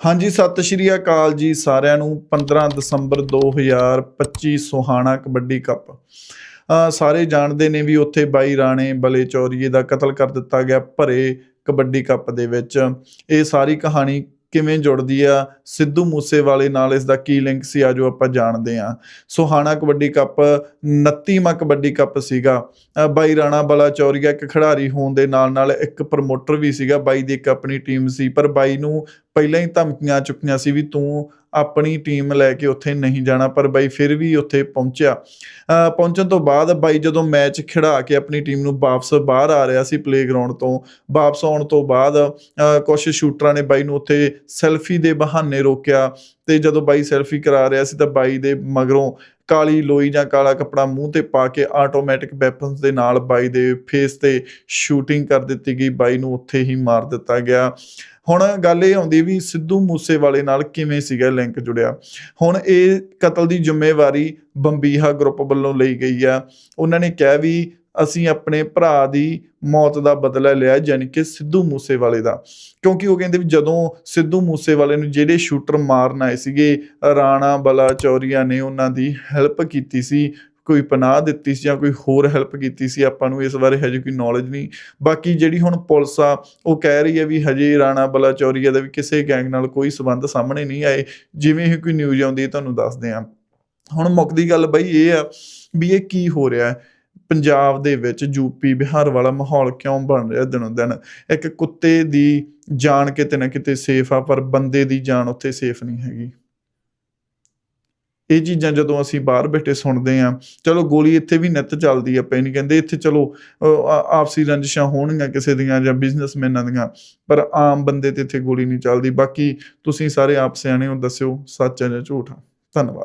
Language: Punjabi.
ਹਾਂਜੀ, ਸਤਿ ਸ਼੍ਰੀ ਅਕਾਲ ਜੀ ਸਾਰਿਆਂ ਨੂੰ। 15 ਦਸੰਬਰ 2025 ਸੁਹਾਣਾ ਕਬੱਡੀ ਕੱਪ। ਸਾਰੇ ਜਾਣਦੇ ਨੇ ਵੀ ਉੱਥੇ ਬਾਈ ਰਾਣੇ ਬਲੇ ਚੌਰੀਏ ਦਾ ਕਤਲ ਕਰ ਦਿੱਤਾ ਗਿਆ ਭਰੇ ਕਬੱਡੀ ਕੱਪ ਦੇ ਵਿੱਚ। ਇਹ ਸਾਰੀ ਕਹਾਣੀ ਕਿਵੇਂ ਜੁੜਦੀ ਆ? ਸਿੱਧੂ ਮੂਸੇਵਾਲੇ ਨਾਲ ਇਸ ਦਾ ਕੀ ਲਿੰਕ ਸੀ? ਆਜੋ ਆਪਾਂ ਜਾਣਦੇ ਆ ਸੋਹਾਣਾ ਕਬੱਡੀ ਕੱਪ 29ਵਾਂ ਕਬੱਡੀ ਕੱਪ ਸੀਗਾ। ਬਾਈ ਰਾਣਾ ਬਲਾ ਚੌਰੀਆ, ਇੱਕ ਖਿਡਾਰੀ ਹੋਣ ਦੇ ਨਾਲ ਨਾਲ ਇੱਕ ਪ੍ਰਮੋਟਰ ਵੀ ਸੀਗਾ। ਬਾਈ ਦੀ ਇੱਕ ਆਪਣੀ ਟੀਮ ਸੀ। ਪਰ ਬਾਈ ਨੂੰ ਪਹਿਲਾਂ ਹੀ ਧਮਕੀਆਂ ਚੁੱਕੀਆਂ ਸੀ ਵੀ ਤੂੰ ਆਪਣੀ ਟੀਮ ਲੈ ਕੇ ਉੱਥੇ ਨਹੀਂ ਜਾਣਾ ਪਰ ਬਾਈ ਫਿਰ ਵੀ ਉੱਥੇ ਪਹੁੰਚਿਆ। ਅ, ਪਹੁੰਚਣ ਤੋਂ ਬਾਅਦ ਬਾਈ ਜਦੋਂ ਮੈਚ ਖਿਡਾ ਕੇ ਆਪਣੀ ਟੀਮ ਨੂੰ ਵਾਪਸ ਬਾਹਰ ਆ ਰਿਹਾ ਸੀ ਪਲੇਗਰਾਉਂਡ ਤੋਂ ਵਾਪਸ ਆਉਣ ਤੋਂ ਬਾਅਦ ਅ, ਕੁਝ ਸ਼ੂਟਰਾਂ ਨੇ ਬਾਈ ਨੂੰ ਉੱਥੇ ਸੈਲਫੀ ਦੇ ਬਹਾਨੇ ਰੋਕਿਆ ਤੇ ਜਦੋਂ ਬਾਈ ਸੈਲਫੀ ਕਰਾ ਰਿਹਾ ਸੀ ਤਾਂ ਬਾਈ ਦੇ ਮਗਰੋਂ ਕਾਲੀ ਲੋਈ ਜਾਂ ਕਾਲਾ ਕੱਪੜਾ ਮੂੰਹ ਤੇ ਪਾ ਕੇ ਆਟੋਮੈਟਿਕ ਵੈਪਨਸ ਦੇ ਨਾਲ ਬਾਈ ਦੇ ਫੇਸ ਤੇ ਸ਼ੂਟਿੰਗ ਕਰ ਦਿੱਤੀ ਗਈ, ਬਾਈ ਨੂੰ ਉੱਥੇ ਹੀ ਮਾਰ ਦਿੱਤਾ ਗਿਆ। ਹੁਣ ਗੱਲ ਇਹ ਆਉਂਦੀ ਵੀ ਸਿੱਧੂ ਮੂਸੇਵਾਲੇ ਨਾਲ ਕਿਵੇਂ ਸੀਗਾ ਲਿੰਕ ਜੁੜਿਆ? ਹੁਣ ਇਹ ਕਤਲ ਦੀ ਜ਼ਿੰਮੇਵਾਰੀ ਬੰਬੀਹਾ ਗਰੁੱਪ ਵੱਲੋਂ ਲਈ ਗਈ ਆ। ਉਹਨਾਂ ਨੇ ਕਿਹਾ ਵੀ ਅਸੀਂ ਆਪਣੇ ਭਰਾ ਦੀ ਮੌਤ ਦਾ ਬਦਲਾ ਲਿਆ ਯਾਨੀ ਕਿ ਸਿੱਧੂ ਮੂਸੇਵਾਲੇ ਦਾ। ਕਿਉਂਕਿ ਉਹ ਕਹਿੰਦੇ ਵੀ ਜਦੋਂ ਸਿੱਧੂ ਮੂਸੇਵਾਲੇ ਨੂੰ ਜਿਹੜੇ ਸ਼ੂਟਰ ਮਾਰਨ ਆਏ ਸੀਗੇ, ਰਾਣਾ ਬਲਾ ਚੌਰੀਆ ਨੇ ਉਹਨਾਂ ਦੀ ਹੈਲਪ ਕੀਤੀ ਸੀ, ਕੋਈ ਪਨਾਹ ਦਿੱਤੀ ਸੀ ਜਾਂ ਕੋਈ ਹੋਰ ਹੈਲਪ ਕੀਤੀ ਸੀ, ਆਪਾਂ ਨੂੰ ਇਸ ਬਾਰੇ ਹਜੇ ਕੋਈ ਨੌਲੇਜ ਨਹੀਂ। ਬਾਕੀ ਜਿਹੜੀ ਹੁਣ ਪੁਲਿਸ ਆ, ਉਹ ਕਹਿ ਰਹੀ ਹੈ ਵੀ ਹਜੇ ਰਾਣਾ ਬਲਾ ਚੌਰੀਆ ਦਾ ਵੀ ਕਿਸੇ ਗੈਂਗ ਨਾਲ ਕੋਈ ਸਬੰਧ ਸਾਹਮਣੇ ਨਹੀਂ ਆਏ। ਜਿਵੇਂ ਹੀ ਕੋਈ ਨਿਊਜ਼ ਆਉਂਦੀ ਹੈ, ਤੁਹਾਨੂੰ ਦੱਸਦੇ ਹਾਂ। ਹੁਣ ਮੁੱਕਦੀ ਗੱਲ ਬਈ ਇਹ ਆ, ਵੀ ਇਹ ਕੀ ਹੋ ਰਿਹਾ ਹੈ? ਪੰਜਾਬ ਦੇ ਵਿੱਚ ਯੂਪੀ ਬਿਹਾਰ ਵਾਲਾ ਮਾਹੌਲ ਕਿਉਂ ਬਣ ਰਿਹਾ ਦਿਨੋਂ ਦਿਨ? ਇੱਕ ਕੁੱਤੇ ਦੀ ਜਾਨ ਕਿਤੇ ਨਾ ਕਿਤੇ ਸੇਫ ਆ ਪਰ ਬੰਦੇ ਦੀ ਜਾਨ ਉੱਥੇ ਸੇਫ ਨਹੀਂ ਹੈਗੀ। ਇਹ ਚੀਜ਼ਾਂ ਜਦੋਂ ਅਸੀਂ ਬਾਹਰ ਬੈਠੇ ਸੁਣਦੇ ਆ ਚਲੋ ਗੋਲੀ ਇੱਥੇ ਵੀ ਨਿੱਤ ਚੱਲਦੀ ਆ ਪਈ ਨਹੀਂ ਕਹਿੰਦੇ ਇੱਥੇ ਚਲੋ ਅਹ, ਆਪਸੀ ਰੰਜਿਸ਼ਾਂ ਹੋਣਗੀਆਂ ਕਿਸੇ ਦੀਆਂ ਜਾਂ ਬਿਜ਼ਨਸਮੈਨਾਂ ਦੀਆਂ ਪਰ ਆਮ ਬੰਦੇ ਤੇ ਇੱਥੇ ਗੋਲੀ ਨਹੀਂ ਚੱਲਦੀ। ਬਾਕੀ ਤੁਸੀਂ ਸਾਰੇ ਆਪ ਸਿਆਣੇ ਹੋ ਦੱਸਿਓ ਸੱਚ ਹੈ ਜਾਂ ਝੂਠ। ਆ ਧੰਨਵਾਦ।